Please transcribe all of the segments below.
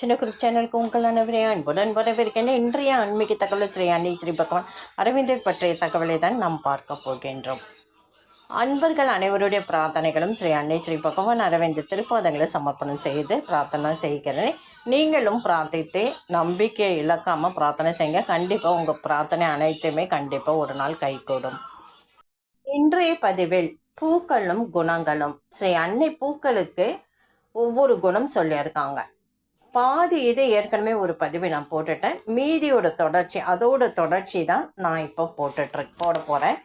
சின்ன குரூப் சேனலுக்கு உங்கள் அனைவரையும் அன்புடன் வரவேற்கின்ற இன்றைய ஆன்மீக தகவல் ஸ்ரீ அன்னை ஸ்ரீ பகவான் அரவிந்தர் பற்றிய தகவலை தான் நாம் பார்க்க போகின்றோம். அன்பர்கள் அனைவருடைய பிரார்த்தனைகளும் ஸ்ரீ அன்னை ஸ்ரீ பகவான் அரவிந்த் திருப்பாதங்களை சமர்ப்பணம் செய்து பிரார்த்தனை செய்கிறேன். நீங்களும் பிரார்த்தித்து நம்பிக்கை இழக்காமல் பிரார்த்தனை செய்யுங்க. கண்டிப்பாக உங்கள் பிரார்த்தனை அனைத்துமே கண்டிப்பாக ஒரு நாள் கைகூடும். இன்றைய பதிவில் பூக்களும் குணங்களும். ஸ்ரீ அன்னை பூக்களுக்கு ஒவ்வொரு குணம் சொல்லியிருக்காங்க. பாதி இது ஏற்கனவே ஒரு பதிவை நான் போட்டுட்டேன். மீதியோட தொடர்ச்சி அதோட தொடர்ச்சி தான் நான் இப்போ போட்டுட்ரு போட போகிறேன்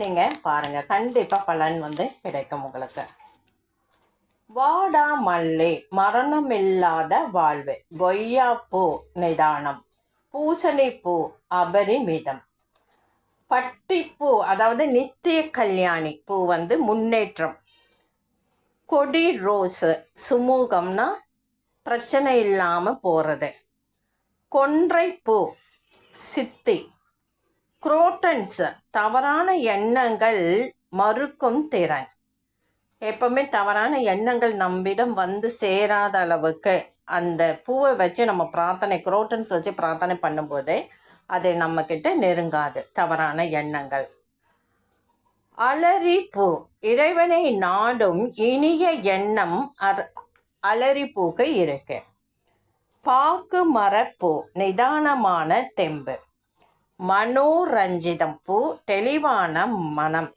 நீங்கள் பாருங்கள் கண்டிப்பாக பலன் வந்து கிடைக்கும் உங்களுக்கு. வாடா மல்லி மரணமில்லாத வாழ்வு. கொய்யாப்பூ நிதானம். பூசணிப்பூ அபரிமிதம். பட்டிப்பூ அதாவது நித்திய கல்யாணி பூ வந்து முன்னேற்றம். கொடி ரோஸு சுமூகம்னா பிரச்சனை இல்லாமல் போகிறது கொன்றைப்பூ சித்தி குரோட்டன்ஸ் தவறான எண்ணங்கள் மறுக்கும் திறன். எப்பவுமே தவறான எண்ணங்கள் நம்மிடம் வந்து சேராத அளவுக்கு அந்த பூவை வச்சு நம்ம பிரார்த்தனை குரோட்டன்ஸ் வச்சு பிரார்த்தனை பண்ணும்போது அது நம்மக்கிட்ட நெருங்காது தவறான எண்ணங்கள். அலரி பூ இறைவனை நாடும் இனிய எண்ணம் அர் அலரி இருக்கு பாக்கு மரப்பூ நிதானமான தெம்பு. மனோரஞ்சிதம் பூ தெளிவான மனம்.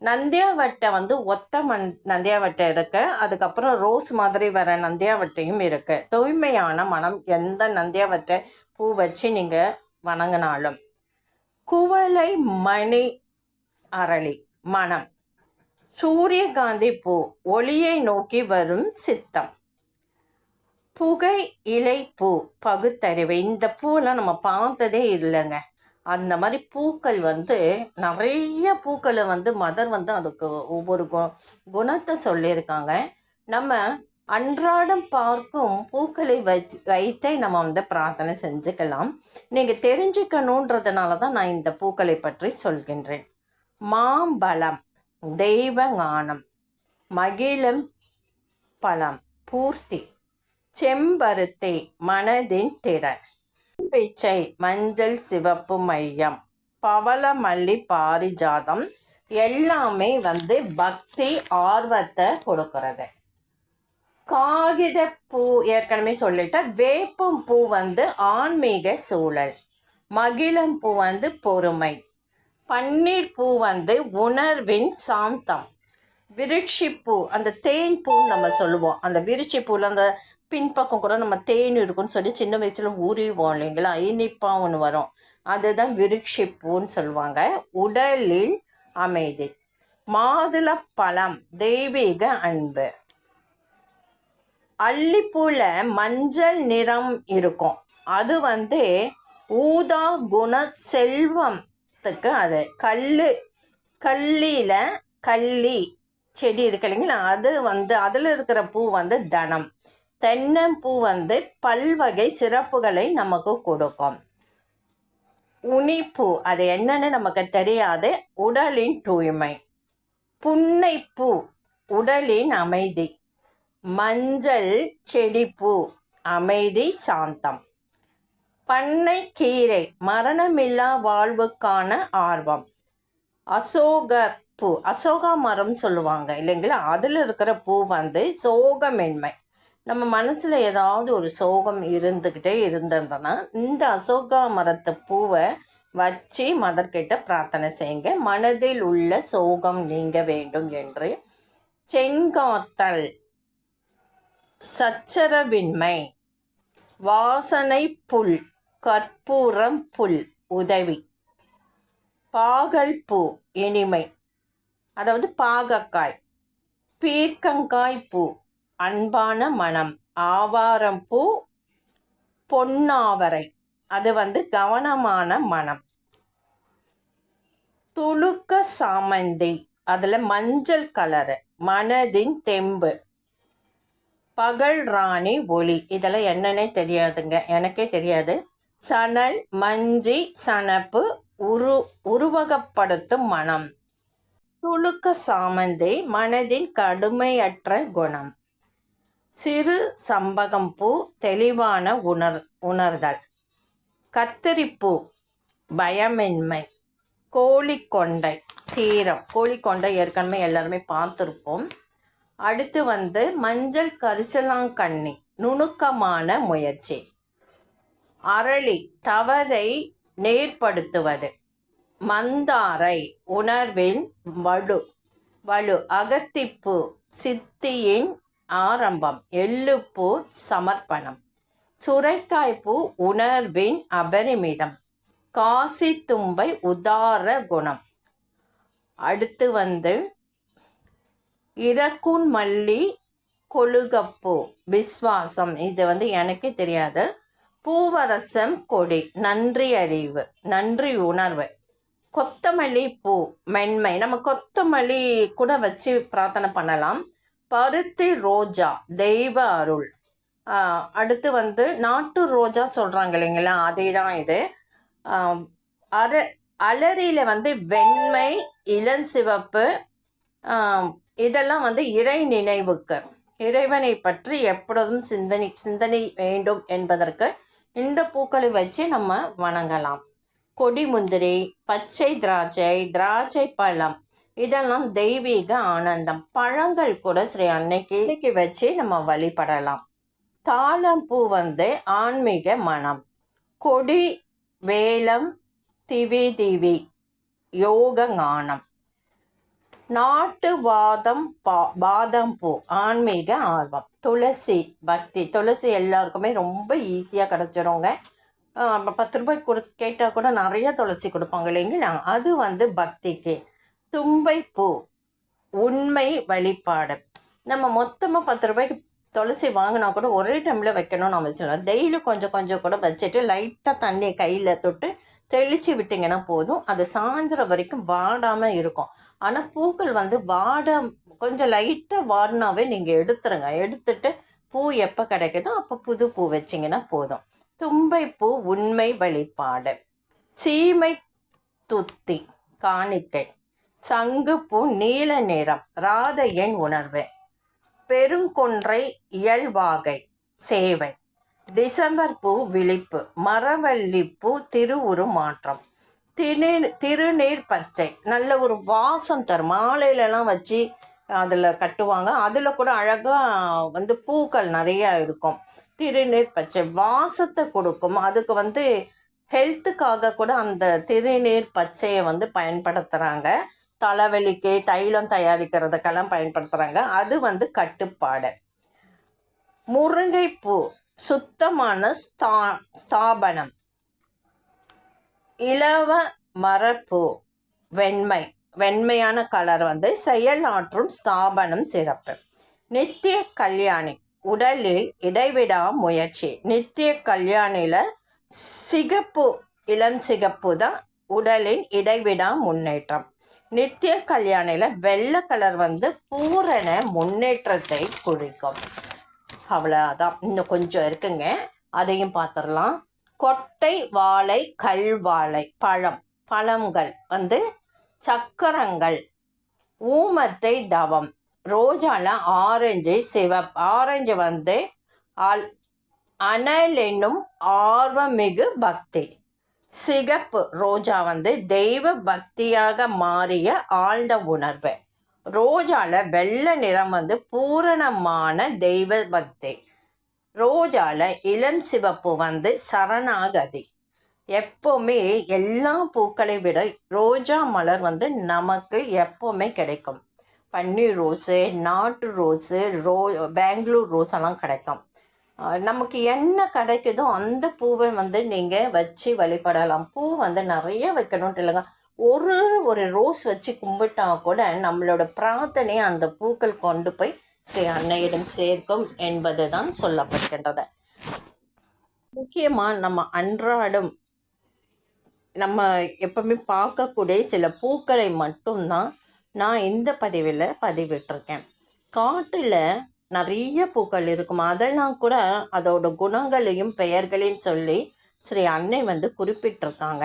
நந்தியாவட்டை வந்து ஒத்த மண் நந்தியாவட்டை இருக்கு. அதுக்கப்புறம் ரோஸ் மாதிரி வர நந்தியாவட்டையும் இருக்கு. தூய்மையான மனம். எந்த நந்தியாவட்டை பூ வச்சு நீங்கள் வணங்கினாலும். குவளை மணி அரளி மனம். சூரியகாந்தி பூ ஒளியை நோக்கி வரும் சித்தம். புகை இலை பூ பகுத்தறிவு. இந்த பூவெல்லாம் நம்ம பார்த்ததே இல்லைங்க. அந்த மாதிரி பூக்கள் வந்து நிறைய பூக்களை வந்து மதர் வந்து அதுக்கு ஒவ்வொரு கு குணத்தை சொல்லியிருக்காங்க. நம்ம அன்றாடம் பார்க்கும் பூக்களை வச்சு வைத்தே நம்ம வந்து பிரார்த்தனை செஞ்சுக்கலாம். நீங்கள் தெரிஞ்சுக்கணுன்றதுனால தான் நான் இந்த பூக்களை பற்றி சொல்கின்றேன். மாம்பழம். தெய்வ ஞானம் மகிழம் பலம் பூர்த்தி செம்பருத்தி மனதின் திறன் பிச்சை மஞ்சள் சிவப்பு மையம் பவளமல்லி பாரிஜாதம் எல்லாமே வந்து பக்தி ஆர்வத்தை கொடுக்கறது. காகித பூ ஏற்கனவே சொல்லிட்ட வேப்பம் பூ வந்து ஆன்மீக சூழல் மகிழம் பூ வந்து பொறுமை பன்னீர் பூ வந்து உணர்வின் சாந்தம். விருட்சி பூ அந்த தேன் பூன்னு நம்ம சொல்லுவோம். அந்த விருட்சி பூவில் அந்த பின்பக்கம் கூட நம்ம தேன் இருக்குன்னு சொல்லி சின்ன வயசில் ஊறிவோம் இல்லைங்களா? இனிப்பாக ஒன்று வரும். அதுதான் விருட்சி பூன்னு சொல்லுவாங்க. உடலில் அமைதி. மாதுள பழம் தெய்வீக அன்பு. அல்லிப்பூவில் மஞ்சள் நிறம் இருக்கும். அது வந்து ஊதா குண செல்வம் செல்வத்துக்கு அது கல் கல்லியில் கள்ளி செடி இருக்கு இல்லைங்களா? அது வந்து அதில் இருக்கிற பூ வந்து தனம். தென்னம்பூ வந்து பல்வகை சிறப்புகளை நமக்கு கொடுக்கும். உனிப்பூ அது என்னன்னு நமக்கு தெரியாது. உடலின் தூய்மை. புன்னைப்பூ உடலின் அமைதி. மஞ்சள் செடிப்பூ அமைதி சாந்தம். பண்ணை கீரை மரணமில்லா வாழ்வுக்கான ஆர்வம். அசோகர் பூ அசோகா மரம் சொல்லுவாங்க இல்லைங்களா? அதில் இருக்கிற பூ வந்து சோகமின்மை. நம்ம மனசில் ஏதாவது ஒரு சோகம் இருந்துக்கிட்டே இருந்திருந்தோன்னா இந்த அசோகா மரத்து பூவை வச்சு மதர்கிட்ட பிரார்த்தனை செய்யுங்க. மனதில் உள்ள சோகம் நீங்க வேண்டும் என்று. செங்காத்தல் சச்சரவின்மை வாசனை புல் கற்பூரம் புல் உதவி. பாகல் பூ இனிமை. அதாவது பாகக்காய். பீர்க்கங்காய் பூ அன்பான மனம். ஆவாரம் பூ பொன்னாவரை. அது வந்து கவனமான மனம். துளுக்க சாமந்தி அதில் மஞ்சள் கலரு. மனதின் தெம்பு. பகல் ராணி ஒளி. இதெல்லாம் என்னன்னே தெரியாதுங்க. எனக்கே தெரியாது. சணல் மஞ்சி சனப்பு உரு உருவகப்படுத்தும் மனம் துளுக்க சாமந்தி மனதின் கடுமையற்ற குணம். சிறு சம்பகம் பூ தெளிவான உணர் உணர்தல். கத்தரிப்பூ பயமின்மை. கோழிக்கொண்டை தீரம். கோழிக்கொண்டை ஏற்கனவே எல்லாருமே பார்த்துருப்போம். அடுத்து வந்து மஞ்சள் கரிசலாங்கண்ணி நுணுக்கமான முயற்சி. அரளி தவறை நேர்படுத்துவது. மந்தாரை உணர்வின் வலு. வலு அகத்திப்பு சித்தியின் ஆரம்பம். எள்ளுப்பூ சமர்ப்பணம். சுரைக்காய்ப்பூ உணர்வின் அபரிமிதம். காசி தும்பை உதார குணம். அடுத்து வந்து இறக்குன் மல்லி கொழுகப்பூ. விஸ்வாசம். இது வந்து எனக்கே தெரியாது. பூவரசம் கொடி. நன்றி அறிவு நன்றி உணர்வு. கொத்தமல்லி பூ மென்மை. நம்ம கொத்தமல்லி கூட வச்சு பிரார்த்தனை பண்ணலாம். பருத்தி ரோஜா தெய்வ அருள். அடுத்து வந்து நாட்டு ரோஜா சொல்கிறாங்க இல்லைங்களா? அதே தான் இது அர அலரியில் வந்து வெண்மை இளஞ்சிவப்பு இதெல்லாம் வந்து இறை நினைவுக்கு. இறைவனை பற்றி எப்பொழுதும் சிந்தனை சிந்தனை வேண்டும் என்பதற்கு இந்த பூக்களை வச்சு நம்ம வணங்கலாம். கொடி முந்திரி பச்சை திராட்சை திராட்சை பழம் இதெல்லாம் தெய்வீக ஆனந்தம். பழங்கள் கூட ஸ்ரீ அன்னைக்கு வச்சு நம்ம வழிபடலாம். தாளம்பூ வந்து ஆன்மீக மனம். கொடி வேலம் திவி திவி யோக ஞானம். நாட்டு வாதம் பா பாதம் பூ ஆன்மீக ஆர்வம். துளசி பக்தி. துளசி எல்லாருக்குமே ரொம்ப ஈஸியாக கிடச்சிருங்க. பத்து ரூபாய்க்கு கொடு கேட்டால் கூட நிறைய துளசி கொடுப்பாங்க இல்லைங்களா? அது வந்து பக்திக்கு. தும்பை பூ உண்மை வழிபாடு. நம்ம மொத்தமாக பத்து ரூபாய்க்கு துளசி வாங்கினா கூட ஒரே டைமில் வைக்கணும்னு அவசியம் இல்லை. டெய்லி கொஞ்சம் கொஞ்சம் கூட வச்சுட்டு லைட்டாக தண்ணியை கையில் தொட்டு தெளித்து விட்டிங்கன்னா போதும். அது சாயந்தரம் வரைக்கும் வாடாமல் இருக்கும். ஆனால் பூக்கள் வந்து வாட கொஞ்சம் லைட்டாக வாடினாவே நீங்கள் எடுத்துருங்க. எடுத்துட்டு பூ எப்போ கிடைக்குதோ அப்போ புது பூ வச்சிங்கன்னா போதும். தும்பை பூ உண்மை வழிபாடு. சீமை துத்தி காணிக்கை. சங்குப்பூ நீல நிறம் ராதையின் உணர்வு. பெருங்கொன்றை இயல்வாகை சேவை. டிசம்பர் பூ விழிப்பு மரவள்ளி பூ திருவுரு மாற்றம். திருநீர் திருநீர் பச்சை நல்ல ஒரு வாசம் தரும். மாலையிலலாம் வச்சு அதில் கட்டுவாங்க. அதில் கூட அழகாக வந்து பூக்கள் நிறையா இருக்கும். திருநீர் பச்சை வாசத்தை கொடுக்கும். அதுக்கு வந்து ஹெல்த்துக்காக கூட அந்த திருநீர் பச்சையை வந்து பயன்படுத்துகிறாங்க தலைவலிக்கு தைலம் தயாரிக்கிறதுக்கெல்லாம் பயன்படுத்துகிறாங்க அது வந்து கட்டுப்பாடு. முருங்கைப்பூ சுத்தமான ஸ்தா ஸ்தாபனம். இலவ மரப்பூ வெண்மை. வெண்மையான கலர் வந்து செயலாற்றும் ஸ்தாபனம் சிறப்பு. நித்திய கல்யாணி உடலில் இடைவிடா முயற்சி. நித்திய கல்யாணியில் சிகப்பு இளம் சிகப்பு தான் உடலின் இடைவிடா முன்னேற்றம். நித்திய கல்யாணியில் வெள்ளை கலர் வந்து பூரண முன்னேற்றத்தை குறிக்கும். அவ்வளோதான் இன்னும் கொஞ்சம் இருக்குங்க. அதையும் பார்த்துடலாம் கொட்டை வாழை கல் வாழை பழம். பழங்கள் வந்து சக்கரங்கள் ஊமத்தை தவம் ரோஜால ஆரஞ்சு சிவப் ஆரஞ்சு வந்து ஆல் அனல் என்னும் ஆர்வமிகு பக்தி. சிகப்பு ரோஜா வந்து தெய்வ பக்தியாக மாறிய ஆழ்ந்த உணர்வு. ரோஜால வெள்ளை நிறம் வந்து பூரணமான தெய்வ பக்தி. ரோஜால இளம் சிவப்பு வந்து சரணாகதி. எப்போவுமே எல்லா பூக்களை விட ரோஜா மலர் வந்து நமக்கு எப்போவுமே கிடைக்கும். பன்னீர் ரோஸு நாட்டு ரோஸு ரோ பெங்களூர் ரோஸ் எல்லாம் கிடைக்கும் நமக்கு என்ன கிடைக்குதோ அந்த பூவை வந்து நீங்கள் வச்சு வழிபடலாம். பூ வந்து நிறைய வைக்கணும்ட்டு இல்லைங்க. ஒரு ஒரு ரோஸ் வச்சு கும்பிட்டா கூட நம்மளோட பிரார்த்தனை அந்த பூக்கள் கொண்டு போய் ஸ்ரீ அன்னையிடம் சேர்க்கும் என்பது தான் சொல்லப்படுகின்றது. முக்கியமாக நம்ம அன்றாடம் நம்ம எப்பவுமே பார்க்கக்கூடிய சில பூக்களை மட்டும்தான் நான் இந்த பதிவில் பதிவிட்டிருக்கேன். காட்டில் நிறைய பூக்கள் இருக்கும். அதெல்லாம் கூட அதோட குணங்களையும் பெயர்களையும் சொல்லி ஸ்ரீ அன்னை வந்து குறிப்பிட்டிருக்காங்க.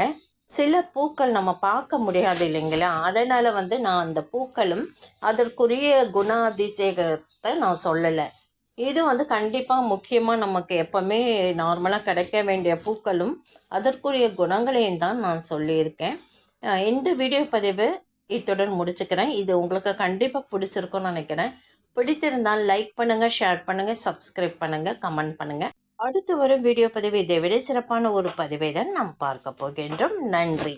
சில பூக்கள் நம்ம பார்க்க முடியாது இல்லைங்களா? அதனால் வந்து நான் அந்த பூக்களும் அதற்குரிய குணாதிசேகத்தை நான் சொல்லலை. இது வந்து கண்டிப்பாக முக்கியமாக நமக்கு எப்போவுமே நார்மலாக கிடைக்க வேண்டிய பூக்களும் அதற்குரிய குணங்களையும் தான் நான் சொல்லியிருக்கேன். இந்த வீடியோ பதிவு இத்துடன் முடிச்சுக்கிறேன். இது உங்களுக்கு கண்டிப்பாக பிடிச்சிருக்கும்னு நினைக்கிறேன். பிடித்திருந்தால் லைக் பண்ணுங்கள் ஷேர் பண்ணுங்கள் சப்ஸ்கிரைப் பண்ணுங்கள் கமெண்ட் பண்ணுங்கள் அடுத்து வரும் வீடியோ பதிவு இதை விட சிறப்பான ஒரு பதிவை தான் நாம் பார்க்க போகின்றோம். நன்றி.